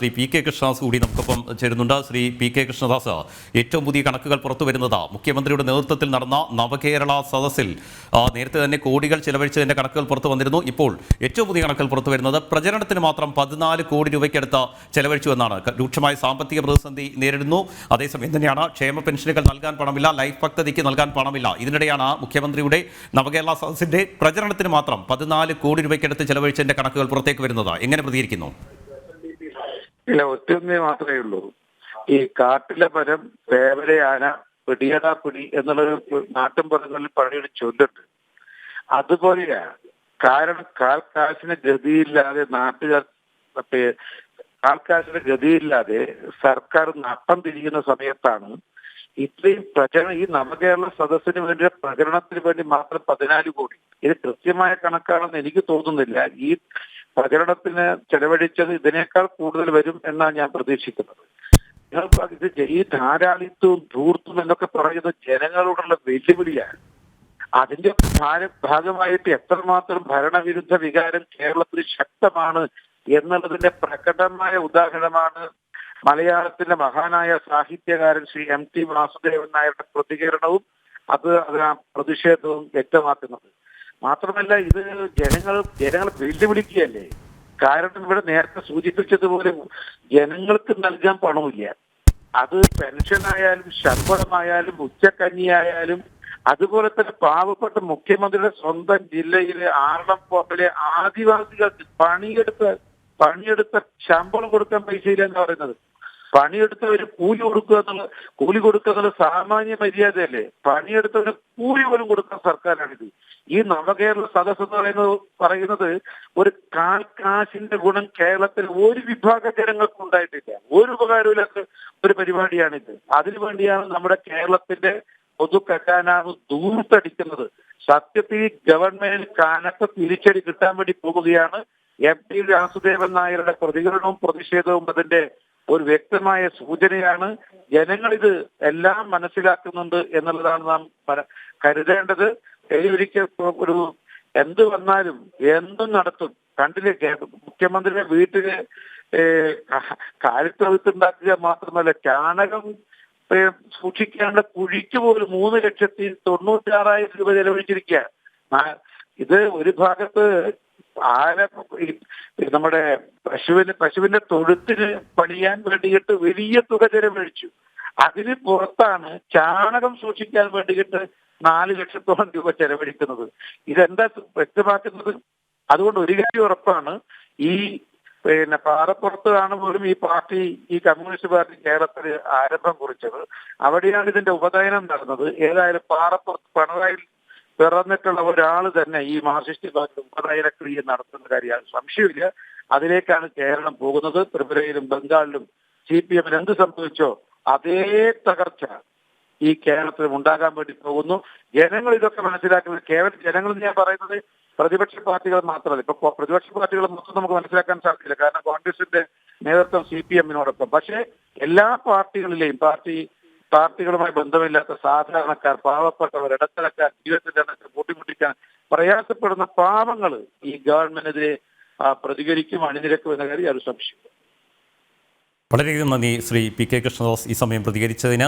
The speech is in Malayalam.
ശ്രീ പി കെ കൃഷ്ണദാസ് കൂടി നമുക്കൊപ്പം ചേരുന്നുണ്ട്. ശ്രീ പി കെ കൃഷ്ണദാസ് ഏറ്റവും പുതിയ കണക്കുകൾ പുറത്തു വരുന്നത്. മുഖ്യമന്ത്രിയുടെ നേതൃത്വത്തിൽ നടന്ന നവകേരള സദസ്സിൽ നേരത്തെ തന്നെ കോടികൾ ചിലവഴിച്ചതിന്റെ കണക്കുകൾ പുറത്തു വന്നിരുന്നു. ഇപ്പോൾ ഏറ്റവും പുതിയ കണക്കുകൾ പുറത്തു വരുന്നത് പ്രചരണത്തിന് മാത്രം പതിനാല് കോടി രൂപയ്ക്കടുത്ത് ചെലവഴിച്ചു എന്നാണ്. രൂക്ഷമായ സാമ്പത്തിക പ്രതിസന്ധി നേരിടുന്നു. അതേസമയം തന്നെയാണ് ക്ഷേമ പെൻഷനുകൾ നൽകാൻ പണമില്ല ലൈഫ് പദ്ധതിക്ക് നൽകാൻ പണമില്ല. ഇതിനിടെയാണ് മുഖ്യമന്ത്രിയുടെ നവകേരള സദസ്സിന്റെ പ്രചരണത്തിന് മാത്രം പതിനാല് കോടി രൂപയ്ക്കടുത്ത് ചെലവഴിച്ചതിന്റെ കണക്കുകൾ പുറത്തേക്ക് വരുന്നത്. എങ്ങനെ പ്രതികരിക്കുന്നു? ഇല്ല ഒറ്റൊന്നേ മാത്രമേ ഉള്ളൂ. ഈ കാട്ടിലെ മരം വേവലയാന പിടിയടാ പിടി എന്നുള്ളൊരു നാട്ടിൻപുറങ്ങളിൽ പഴയൊരു ചൊല്ലുണ്ട്. അതുപോലെയാ കാരണം കാൽക്കാശിന് ഗതിയില്ലാതെ നാട്ടുകാർ കാൽക്കാശിന് ഗതിയില്ലാതെ സർക്കാർ നട്ടം തിരിക്കുന്ന സമയത്താണ് ഇത്രയും പ്രചരണം. ഈ നവകേരള സദസ്സിന് വേണ്ടി പ്രചരണത്തിന് വേണ്ടി മാത്രം പതിനാല് കോടി. ഇത് കൃത്യമായ കണക്കാണെന്ന് എനിക്ക് തോന്നുന്നില്ല. ഈ പ്രചരണത്തിന് ചെലവഴിച്ചത് ഇതിനേക്കാൾ കൂടുതൽ വരും എന്നാണ് ഞാൻ പ്രതീക്ഷിക്കുന്നത്. നിങ്ങൾക്ക് ഈ ധാരാളിത്വവും ധൂർത്തും എന്നൊക്കെ പറയുന്ന ജനങ്ങളോടുള്ള വെല്ലുവിളിയാണ്. അതിന്റെ ഭാഗമായിട്ട് എത്രമാത്രം ഭരണവിരുദ്ധ വികാരം കേരളത്തിൽ ശക്തമാണ് എന്നുള്ളതിന്റെ പ്രകടമായ ഉദാഹരണമാണ് മലയാളത്തിന്റെ മഹാനായ സാഹിത്യകാരൻ ശ്രീ എം ടി വാസുദേവൻ നായരുടെ പ്രതികരണവും അത് പ്രതിഷേധവും വ്യക്തമാക്കുന്നത്. മാത്രമല്ല ഇത് ജനങ്ങൾ ജനങ്ങൾ വെല്ലുവിളിക്കുകയല്ലേ? കാരണം ഇവിടെ നേരത്തെ സൂചിപ്പിച്ചതുപോലെ ജനങ്ങൾക്ക് നൽകാൻ പണമില്ല അത് പെൻഷനായാലും ശമ്പളമായാലും ഉച്ചക്കഞ്ഞിയായാലും അതുപോലെ തന്നെ പാവപ്പെട്ട മുഖ്യമന്ത്രിയുടെ സ്വന്തം ജില്ലയിലെ ആറളം പോർട്ടിലെ ആദിവാസികൾക്ക് പണിയെടുത്ത പണിയെടുത്ത ശമ്പളം കൊടുക്കാൻ പൈസയില്ല എന്ന് പറയുന്നത്. പണിയെടുത്തവര് കൂലി കൊടുക്കുക എന്നുള്ള കൂലി കൊടുക്കുക എന്നുള്ള സാമാന്യ മര്യാദയല്ലേ? പണിയെടുത്തവര് കൂലി പോലും കൊടുക്കുന്ന സർക്കാരാണിത്. ഈ നവകേരള സദസ് എന്ന് പറയുന്നത് പറയുന്നത് ഒരു കാൽ കാശിന്റെ ഗുണം കേരളത്തിൽ ഒരു വിഭാഗ ജനങ്ങൾക്കും ഉണ്ടായിട്ടില്ല. ഒരു ഉപകാരമില്ലാത്ത ഒരു പരിപാടിയാണിത്. അതിനു വേണ്ടിയാണ് നമ്മുടെ കേരളത്തിന്റെ പൊതു ഖജാനാവ് സത്യത്തിൽ ഗവൺമെന്റ് കനത്ത തിരിച്ചടി കിട്ടാൻ വേണ്ടി പോവുകയാണ് എം ടി വാസുദേവൻ നായരുടെ പ്രതികരണവും പ്രതിഷേധവും അതിന്റെ ഒരു വ്യക്തമായ സൂചനയാണ് ജനങ്ങൾ ഇത് എല്ലാം മനസ്സിലാക്കുന്നുണ്ട് എന്നുള്ളതാണ് നാം കരുതേണ്ടത്. ഒരിക്കൽ ഒരു എന്ത് വന്നാലും എന്തും നടത്തും. കണ്ടില്ലേ മുഖ്യമന്ത്രിയുടെ വീട്ടിൽ കാര്യത്തവിത്തുണ്ടാക്കുക മാത്രമല്ല ചാണകം സൂക്ഷിക്കേണ്ട കുഴിക്ക് പോലും മൂന്ന് ലക്ഷത്തി തൊണ്ണൂറ്റി ആറായിരം രൂപ ചെലവഴിച്ചിരിക്കുക ഇത് ഒരു ഭാഗത്ത് ആരെ നമ്മുടെ പശുവിന് പശുവിന്റെ തൊഴുത്തിന് പണിയാൻ വേണ്ടിയിട്ട് വലിയ തുക ചെലവഴിച്ചു. അതിന് പുറത്താണ് ചാണകം സൂക്ഷിക്കാൻ വേണ്ടിയിട്ട് നാല് ലക്ഷത്തോളം രൂപ ചെലവഴിക്കുന്നത്. ഇതെന്താ വ്യക്തമാക്കുന്നത്? അതുകൊണ്ട് ഒരു കാര്യം ഉറപ്പാണ്. ഈ പിന്നെ പാറപ്പുറത്താണ് പോലും ഈ പാർട്ടി ഈ കമ്മ്യൂണിസ്റ്റ് പാർട്ടി കേരളത്തിൽ ആരംഭം കുറിച്ചത്. അവിടെയാണ് ഇതിന്റെ ഉപനയനം നടന്നത്. ഏതായാലും പാറപ്പുറത്ത് പിണറായി പിറന്നിട്ടുള്ള ഒരാൾ തന്നെ ഈ മാർസിസ്റ്റ് പാർട്ടി ഉപനയന ക്രിയ. നടത്തുന്ന കാര്യമാണ് സംശയമില്ല. അതിലേക്കാണ് കേരളം പോകുന്നത്. ത്രിപുരയിലും ബംഗാളിലും സി പി എമ്മിന് എന്ത് സംഭവിച്ചോ അതേ തകർച്ച ഈ കേരളത്തിൽ ഉണ്ടാകാൻ വേണ്ടി പോകുന്നു. ജനങ്ങൾ ഇതൊക്കെ മനസ്സിലാക്കുന്നത് കേവലം ജനങ്ങൾ ഞാൻ പറയുന്നത്. പ്രതിപക്ഷ പാർട്ടികൾ മാത്രമല്ല. ഇപ്പൊ പ്രതിപക്ഷ പാർട്ടികൾ മൊത്തം നമുക്ക് മനസ്സിലാക്കാൻ സാധിക്കില്ല. കാരണം കോൺഗ്രസിന്റെ നേതൃത്വം സി പി എമ്മിനോടൊപ്പം പക്ഷേ എല്ലാ പാർട്ടികളിലെയും പാർട്ടി പാർട്ടികളുമായി ബന്ധമില്ലാത്ത സാധാരണക്കാർ പാവപ്പെട്ടവർ ഇടത്തരക്കാർ ജീവിതത്തിന്റെ കൂട്ടിമുട്ടിക്കാൻ പ്രയാസപ്പെടുന്ന പാവങ്ങൾ ഈ ഗവൺമെന്റിനെതിരെ പ്രതികരിക്കും അണിനിരക്കും എന്ന കാര്യം ഒരു സംശയം വളരെയധികം നന്ദി ശ്രീ പി കെ കൃഷ്ണദാസ് ഈ സമയം പ്രതികരിച്ചതിന്.